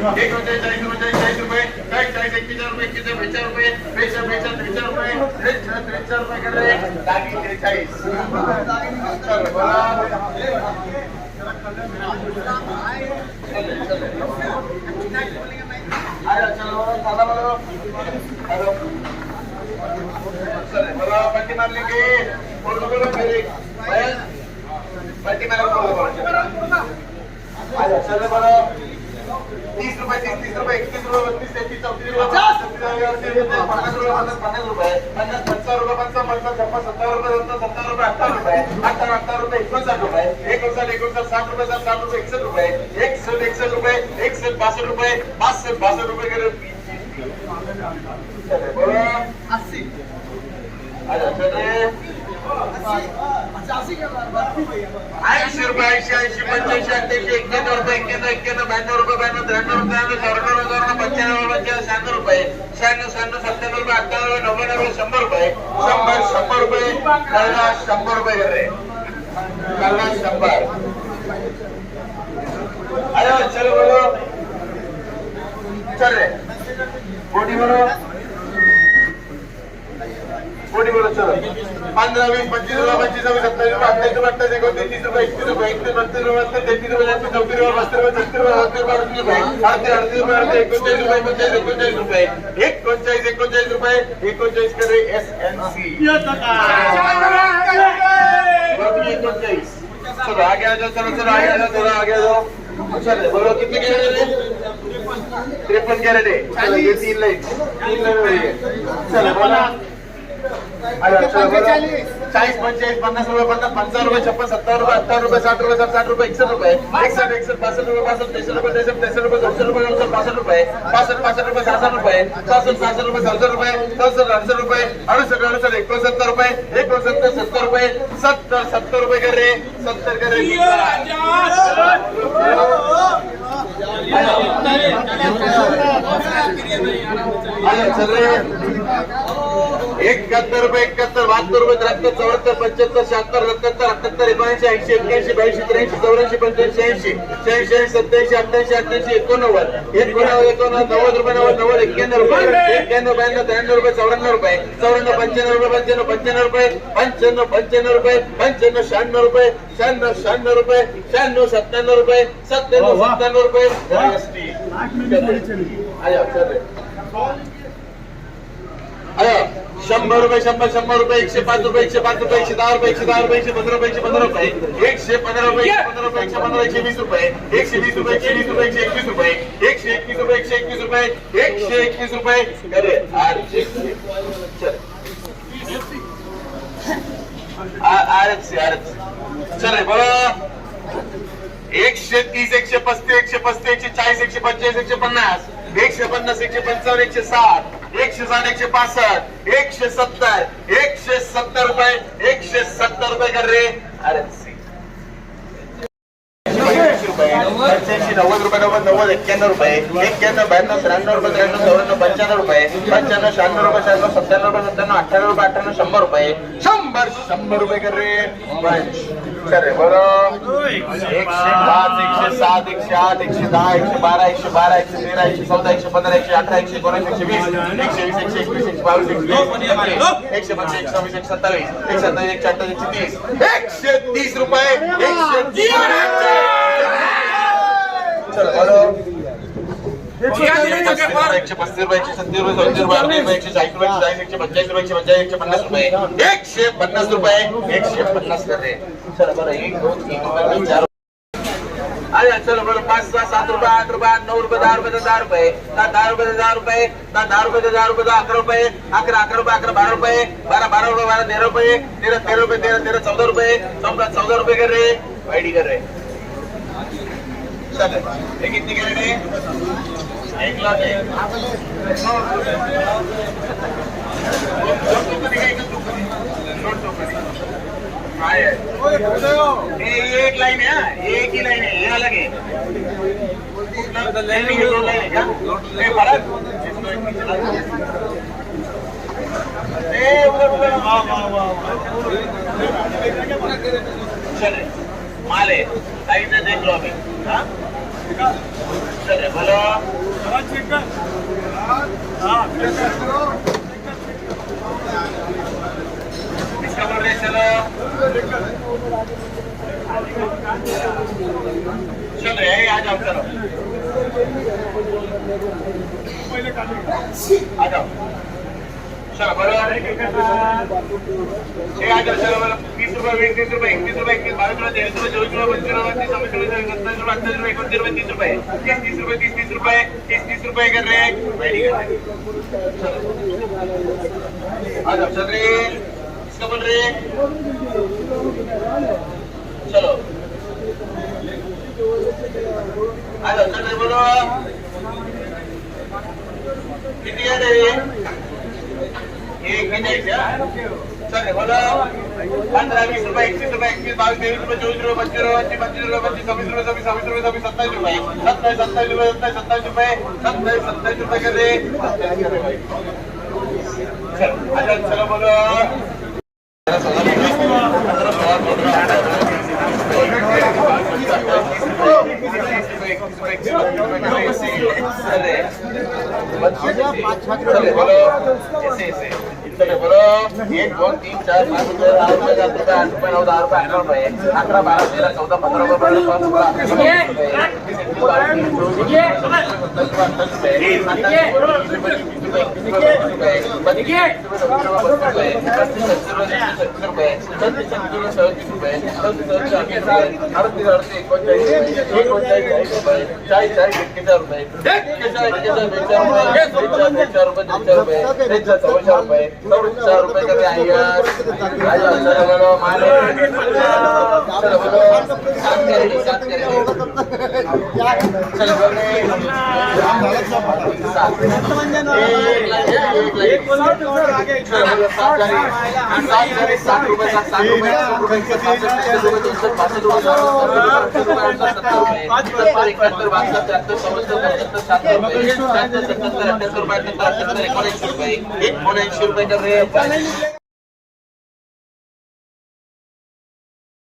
रुपये एकोणचाळीस चाळीस रुपये चाळीस रुपये चाळीस चाळीस एकतीस रुपये एकतीस बेचाळीस रुपये बेचाळीस बेचाळीस त्रेचाळीस रुपये त्रेचाळीस त्रेचाळीस रुपये कर दागी त्रेचाळीस बोला पट्टी मार लेंगे तीस रुपये तीस रुपये इकतीस रुपये बत्तीस तेहतीस चौतीस पचास पन्नास रुपये पन्नास पन्नास रुपये पन्नास पंचावन्न रुपये पंचावन्न पंचावन्न छप्पन सत्तावन्न रुपये सत्तर सत्तावन्न रुपये अठ्ठावन्न रुपये अठ्ठावन्न अठ्ठावन्न रुपये एकोणसाठ रुपये एकोणसाठ एकोणसाठ साठ रुपये साठ साठ रुपये एकसष्ट रुपये एकसष्ट एकसष्ट रुपये एकसष्ट बासष्ट रुपये बासष्ट बासष्ट रुपये करे चले, बोला. ऐंशी रुपये ऐंशी ऐंशी पंच्याऐंशी अठ्ठ्याऐंशी एक्क्याण्णव रुपये एक्क्याण्णव एक्क्याण्णव ब्याण्णव रुपये ब्याण्णव त्र्याण्णव त्र्याण्णव चौऱ्याण्णव चौऱ्याण्णव पंच्याण्णव पंच्याण्णव शहाण्णव रुपये शहाण्णव शहाण्णव सत्त्याण्णव रुपये अठ्ठ्याण्णव रुपये नव्याण्णव रुपये शंभर रुपये शंभर शंभर रुपये कल्ला शंभर रुपये घरे कल्ला शंभर अरे चलो बोलो चल रे बोटी बोलो कोटी बोलत सर? पंधरा वीस पंचवीस रुपये पंचवीस रुपये सत्तावीस रुपये अठ्ठावीस रुपये अठ्ठावीस एकोणतीस तीस रुपये एकतीस रुपये एकतीस बत्तीस रुपये बत्तीस तेहतीस रुपये छत्तीस चौतीस रुपये पस्तीस रुपये छत्तीस रुपये सत्तीस रुपये अडतीस रुपये अडतीस अडतीस रुपये अडतीस एकोणचाळीस रुपये एकोणचाळीस एकोणचाळीस रुपये एकोणचाळीस एकोणचाळीस रुपये एकोणचाळीस करे एस एन सी एकोणचाळीस चलो आगे आ जाओ चलो चलो आगे आ जाओ थोड़ा आगे आ जाओ. चलो बोलो कितने कैरेट है तिरपन कैरेट है चलो ये तीन लाइन तीन लाइन चलो बोला. चाळीस पंचेचाळीस पन्नास रुपये पन्नास पंचावन्न रुपये छप्पन सत्तावन्न रुपये अठ्ठावन्न रुपये साठ रुपये साठ रुपये एकसष्ट रुपये एकसष्ट एकसष्ट बासष्ट रुपये बासष्ट त्रेसष्ट रुपये त्रेसष्ट त्रेसष्ट रुपये चौसष्ट रुपये चौसष्ट बासष्ट रुपये पासष्ट पासष्ट रुपये सहासष्ट रुपये सहासष्ट सहासष्ट रुपये सहासष्ट रुपये चौसष्ट अडुसष्ट रुपये अडुसष्ट अडुसष्ट एकोणसत्तर रुपये एकोणसत्तर सत्तर रुपये सत्तर सत्तर रुपये कर रे सत्तर कर रे चल रे. एकाहत्तर रुपये एकाहत्तर बहात्तर रुपये त्र्याहत्तर चौऱ्याहत्तर पंच्याहत्तर शहात्तर सत्याहत्तर अठ्याहत्तर एकोणऐंशी ऐंशी एक्क्याऐंशी ब्याऐंशी त्र्याऐंशी चौऱ्याऐंशी पंच्याऐंशी ऐंशी शहाऐंशी ऐंशी सत्याऐंशी अठ्ठ्याऐंशी अठ्ठ्याऐंशी एकोणनव्वद. एकोणनव्वद एकोणनव्वद नव्वद रुपये नव्वद नव्वद एक्क्याण्णव रुपये एक्क्याण्णव ब्याण्णव त्र्याण्णव रुपये चौऱ्याण्णव रुपये चौऱ्याण्णव पंच्याण्णव रुपये पंच्याण्णव पंच्याण्णव रुपये पंच्याण्णव पंच्याण्णव रुपये पंच्याण्णव शहाण्णव रुपये शहाण्णव शहाण्णव रुपये शहाण्णव सत्त्याण्णव रुपये सत्त्याण्णव सत्त्याण्णव रुपये. शंभर रुपये शंभर शंभर रुपये एकशे पाच रुपये एकशे पाच रुपये एकशे दहा रुपये एकशे दहा रुपये एकशे पंधरा रुपये एकशे पंधरा रुपये एकशे पंधरा रुपये एकशे पंधरा एकशे वीस रुपये एकशे वीस रुपये एकशे वीस रुपये एकशे एकवीस रुपये एकशे एकवीस रुपये एकशे एकवीस रुपये एकशे एकवीस रुपये चल आरच एकशे तीस एकशे पस्तीस एकशे पस्तीस एकशे चाळीस एकशे पंचेचाळीस एकशे पन्नास एकशे पन्नास एकशे पंचावन्न एकशे साठ एकशे साठ एकशे पासष्ट एकशे सत्तर एकशे सत्तर रुपये एकशे सत्तर रुपये कर रे. अरे पंच्याऐंशी नव्वद रुपये नव्वद नव्वद एक्क्याण्णव रुपये एक्क्याण्णव ब्याण्णव त्र्याण्णव रुपये त्र्याण्णव चौऱ्याण्णव पंच्याण्णव रुपये पंच्याण्णव शहाण्णव रुपये शहाण्णव सत्त्याण्णव रुपये सत्त्याण्णव अठ्ठ्याण्णव रुपये अठ्ठ्याण्णव शंभर रुपये. शंभर शंभर रुपये कर रे. पंच बरं. एकशे पाच एकशे सात एकशे आठ एकशे दहा एकशे बारा एकशे बारा एकशे तेरा एकशे चौदा एकशे पंधरा एकशे अठरा एकशे एकोणीस एकशे वीस एकशे वीस एकशे एकवीस एकशे बावीस एकशे एकशे पंचवीस एकशे एकशे सत्तावीस एकशे सत्तावीस एकशे अठ्ठावीस एकशे तीस एकशे तीस रुपये एकशे तीस चल बरं. एकशे पस्तीस रुपये एकशे सत्तीस रुपये सत्तीस रुपये एकशे चाळीस रुपये चाळीस एकशे पंचाळीस रुपये एकशे पंचाळीस एकशे पन्नास रुपये एकशे पन्नास रुपये एकशे पन्नास कर रे बरं एक दोन तीन रुपये तीन, चार अरे चलो बरं पाच सहा सात रुपये आठ रुपये आठ रुपये दहा रुपये दहा रुपये दहा दहा रुपये दहा रुपये दहा दहा रुपये दहा रुपये अकरा रुपये अकरा अकरा रुपये अकरा बारा रुपये बारा बारा रुपये बारा तेरा रुपये कर रे वाईडी कर रे चल हे किती कर रे ये एक लाइन है? एक ही लाइन है ये अलग है दो लाइन है क्या। चले, माल, लाइन से देख लो अभी हाँ? चलो चलो चल रहे आ जाओ चलो आ जाओ चलो बोलो ये आ जाओ चलो बोलो तीस रुपये बीस तीस रुपये इकतीस रुपये इक्कीस बाईस रुपये तेईस रुपये चौबीस रुपये पच्चीस रुपये बत्तीस छब्बीस रुपये सत्ताईस रुपये अट्ठाईस रुपये इकतीस रुपये तीस रुपये तीस तीस रुपये तीस तीस रुपये तीस तीस रुपये कर रहे हैं। वेरी गुड आ जाओ चल रहे इसका बोल रहे चलो। आ जाओ चल रहे बोलो। एक मिनिट चल रे बोलो पंधरा वीस रुपये एकतीस रुपये एकतीस बावीस तेवीस रुपये चोवीस रुपये पच्चीस रुपये पंचवीस पंचवीस रुपये पच्चीस सव्वीस रुपये सव्वीस सव्वीस रुपये सव्वीस सत्ताईस रुपये सत्ताईस सत्ताईस रुपये सत्ताईस सत्ताईस रुपये सत्ताईस सत्ताईस रुपये कर रे सत्ताईस कर भाई चलो चलो बोलो चले बोलो ऐसे ऐसे चले बोलो एक दोन तीन चार पाच रुपये रुपये रुपये रुपये नऊ दहा रुपये अकरा रुपये अकरा बारा तेरा चौदा पंधरा रुपये पंधरा सोळा सौ रुपए का भी आएगा हेलो सर बोलो माने सर बोलो साथ करेंगे साथ करेंगे चलो बोले एक बोलो सात करेंगे सात रुपए सात रुपए सात रुपए तीन सौ पाँच सौ दो सौ एकोणऐंशी रुपये कर रे